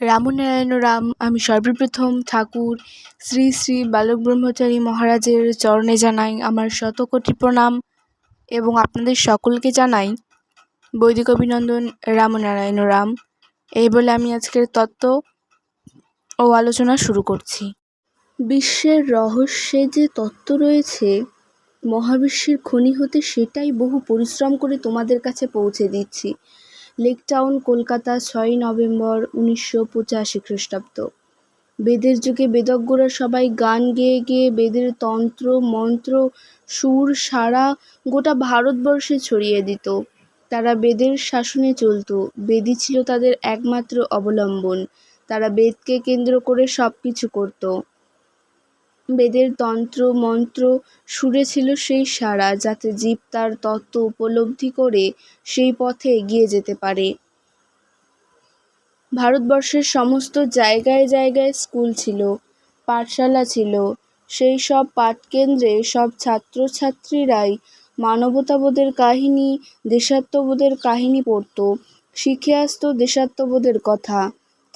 রামনারায়ণ রাম, আমি সর্বপ্রথম ঠাকুর, শ্রী শ্রী বালক ব্রহ্মচারী মহারাজের চরণে জানাই আমার শতকোটি প্রণাম এবং আপনাদের সকলকে জানাই বৈদিক অভিনন্দন রামনারায়ণ রাম। এই বলে আমি আজকের তত্ত্ব ও আলোচনা শুরু করছি। বিশ্বের রহস্যে যে তত্ত্ব রয়েছে, মহাবিশ্বের খনি হতে সেটাই বহু পরিশ্রম করে তোমাদের কাছে পৌঁছে দিচ্ছি। লেক টাউন কলকাতা ছয়ই নভেম্বর উনিশশো পঁচাশি খ্রিস্টাব্দ। বেদের যুগে বেদজ্ঞরা সবাই গান গেয়ে গেয়ে বেদের তন্ত্র, মন্ত্র, সুর, সারা গোটা ভারতবর্ষে ছড়িয়ে দিত। তারা বেদের শাসনে চলত। বেদই ছিল তাদের একমাত্র অবলম্বন। তারা বেদকে কেন্দ্র করে সব কিছু করত। বেদের তন্ত্র, মন্ত্র সুরে ছিল সেই সারা যাতে জীব তার তত্ত্ব উপলব্ধি করে সেই পথে এগিয়ে যেতে পারে। ভারতবর্ষের সমস্ত জায়গায় জায়গায় স্কুল ছিল, পাঠশালা ছিল। সেই সব পাঠকেন্দ্রে সব ছাত্রছাত্রীরাই মানবতাবোধের কাহিনী, দেশাত্মবোধের কাহিনী পড়ত, শিখে আসতো দেশাত্মবোধের কথা।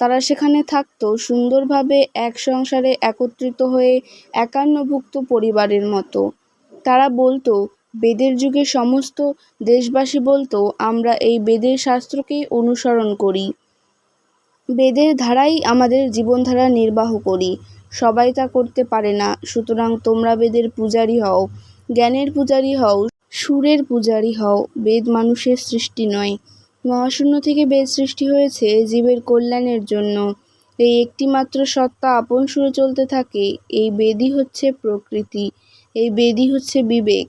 তারা সেখানে থাকতো, সুন্দরভাবে এক সংসারে একত্রিত হয়ে একান্নভুক্ত পরিবারের মতো। তারা বলতো, বেদের যুগে সমস্ত দেশবাসী বলতো, আমরা এই বেদের শাস্ত্রকেই অনুসরণ করি। বেদের ধারাই আমাদের জীবনধারা নির্বাহ করি। সবাই তা করতে পারে না, সুতরাং তোমরা বেদের পূজারী হও। জ্ঞানের পূজারী হও, সুরের পূজারী হও। বেদ মানুষের সৃষ্টি নয়। মহাশূন্য থেকে বেদ সৃষ্টি হয়েছে জীবের কল্যাণের জন্য। এই একটিমাত্র সত্তা আপন সুরে চলতে থাকে। এই বেদই হচ্ছে প্রকৃতি। এই বেদই হচ্ছে বিবেক।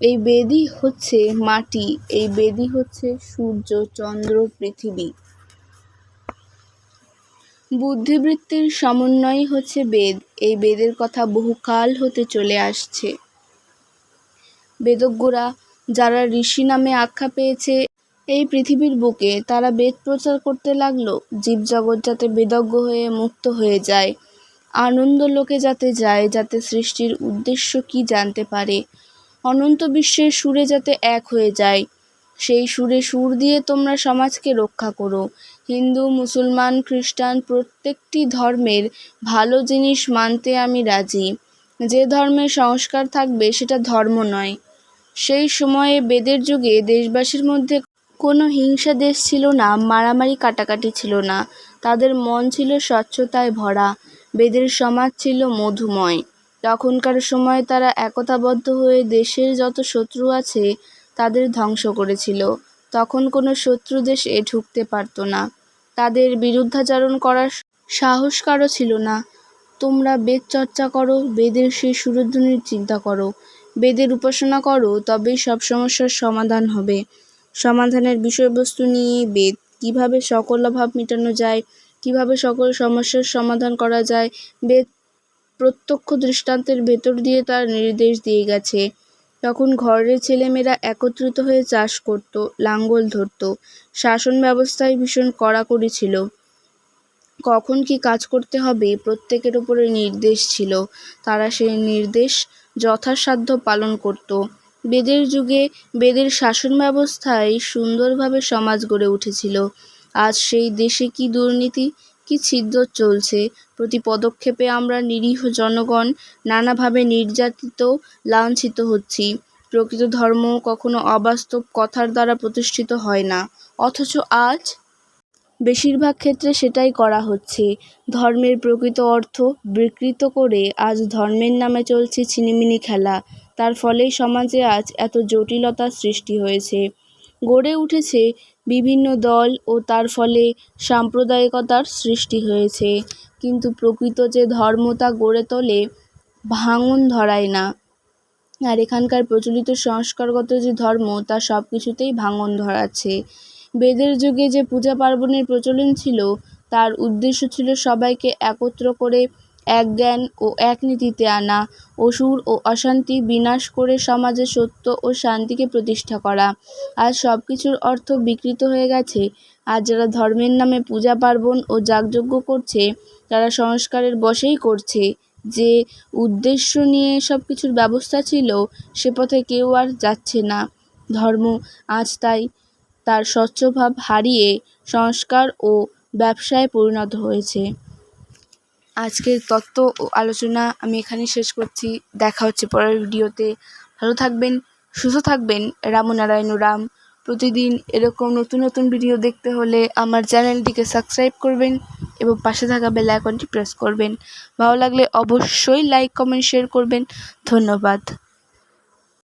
এই বেদই হচ্ছে মাটি। এই বেদই হচ্ছে সূর্য, চন্দ্র, পৃথিবী। বুদ্ধিবৃত্তির সমন্বয়ই হচ্ছে বেদ। এই বেদের কথা বহুকাল হতে চলে আসছে। বেদজ্ঞরা, যারা ঋষি নামে আখ্যা পেয়েছে এই পৃথিবীর বুকে তারা বেদ প্রচার করতে লাগল, জীবজগৎ যাতে বেদজ্ঞ হয়ে মুক্ত হয়ে যায়, আনন্দ লোকে যাতে যায়, যাতে সৃষ্টির উদ্দেশ্য কি জানতে পারে, অনন্ত বিশ্বের সুরে যাতে এক হয়ে যায়, সেই সুরে সুর দিয়ে তোমরা সমাজকে রক্ষা করো। হিন্দু, মুসলমান, খ্রিস্টান প্রত্যেকটি ধর্মের ভালো জিনিস মানতে আমি রাজি। যে ধর্মের সংস্কার থাকবে সেটা ধর্ম নয়। সেই সময়ে বেদের যুগে দেশবাসীর মধ্যে কোনো হিংসা দেশ ছিল না, মারামারি কাটাকাটি ছিল না। তাদের মন ছিল স্বচ্ছতায় ভরা। বেদের সমাজ ছিল মধুময়। তখনকার সময়ে তারা একতাবদ্ধ হয়ে দেশের যত শত্রু আছে, তাদের ধ্বংস করেছিল। তখন কোনো শত্রু দেশে ঢুকতে পারত না। তাদের বিরুদ্ধাচারণ করার সাহস কারও ছিল না। তোমরা বেদ চর্চা করো, বেদের সেই সুরধ্বনির চিন্তা করো। বেদের উপাসনা করো, তবেই সব সমস্যার সমাধান হবে। সমাধানের বিষয়বস্তু নিয়ে, বেদ কীভাবে সকল অভাব মেটানো যায়, কীভাবে সকল সমস্যার সমাধান করা যায়, বেদ প্রত্যক্ষ দৃষ্টান্তের ভেতর দিয়ে তার নির্দেশ দিয়ে গেছে। তখন ঘরের ছেলেমেয়েরা একত্রিত হয়ে চাষ করত লাঙ্গল ধরত, শাসন ব্যবস্থায় ভীষণ কড়াকড়ি ছিল। কখন কি কাজ করতে হবে প্রত্যেকের উপরে নির্দেশ ছিল। তারা সেই নির্দেশ যথাসাধ্য পালন করত। বেদের যুগে বেদের শাসন ব্যবস্থায় সুন্দরভাবে সমাজ গড়ে উঠেছিল। আজ সেই দেশে কি দুর্নীতি, কি ছিদ্র চলছে? প্রতি পদক্ষেপে আমরা নিরীহ জনগণ নানাভাবে নির্যাতিত, লাঞ্ছিত হচ্ছি। প্রকৃত ধর্ম কখনো অবাস্তব কথার দ্বারা প্রতিষ্ঠিত হয় না। অথচ আজ বেশিরভাগ ক্ষেত্রে সেটাই করা হচ্ছে। ধর্মের প্রকৃত অর্থ বিকৃত করে আজ ধর্মের নামে চলছে ছিনিমিনি খেলা। তার ফলেই সমাজে আজ এত জটিলতার সৃষ্টি হয়েছে। গড়ে উঠেছে বিভিন্ন দল ও তার ফলে সাম্প্রদায়িকতার সৃষ্টি হয়েছে। কিন্তু প্রকৃত যে ধর্ম তা গড়ে তোলে, ভাঙন ধরায় না। আর এখানকার প্রচলিত সংস্কারগত যে ধর্ম, তা সব কিছুতেই ভাঙন ধরাচ্ছে। বেদের যুগে যে পূজা পার্বণের প্রচলন ছিল, তার উদ্দেশ্য ছিল সবাইকে একত্র করে এক জ্ঞান ও এক নীতিতে আনা। অসুর ও অশান্তি বিনাশ করে সমাজে সত্য ও শান্তিকে প্রতিষ্ঠা করা। আজ সব কিছুর অর্থ বিকৃত হয়ে গেছে। আর যারা ধর্মের নামে পূজা পার্বণ ও যাগযজ্ঞ করছে, তারা সংস্কারের বশেই করছে। যে উদ্দেশ্য নিয়ে সব কিছুর ব্যবস্থা ছিল, সে পথে কেউ আর যাচ্ছে না। ধর্ম আজ তাই তার স্বচ্ছভাব হারিয়ে সংস্কার ও ব্যবসায় পরিণত হয়েছে। আজকের তত্ত্ব ও আলোচনা আমি এখানে শেষ করছি। দেখা হচ্ছে পরের ভিডিওতে। ভালো থাকবেন, সুস্থ থাকবেন। রামনারায়ণ রাম। প্রতিদিন এরকম নতুন নতুন ভিডিও দেখতে হলে আমার চ্যানেলটিকে সাবস্ক্রাইব করবেন এবং পাশে থাকা বেল আইকনটি প্রেস করবেন। ভালো লাগলে অবশ্যই লাইক, কমেন্ট, শেয়ার করবেন। ধন্যবাদ।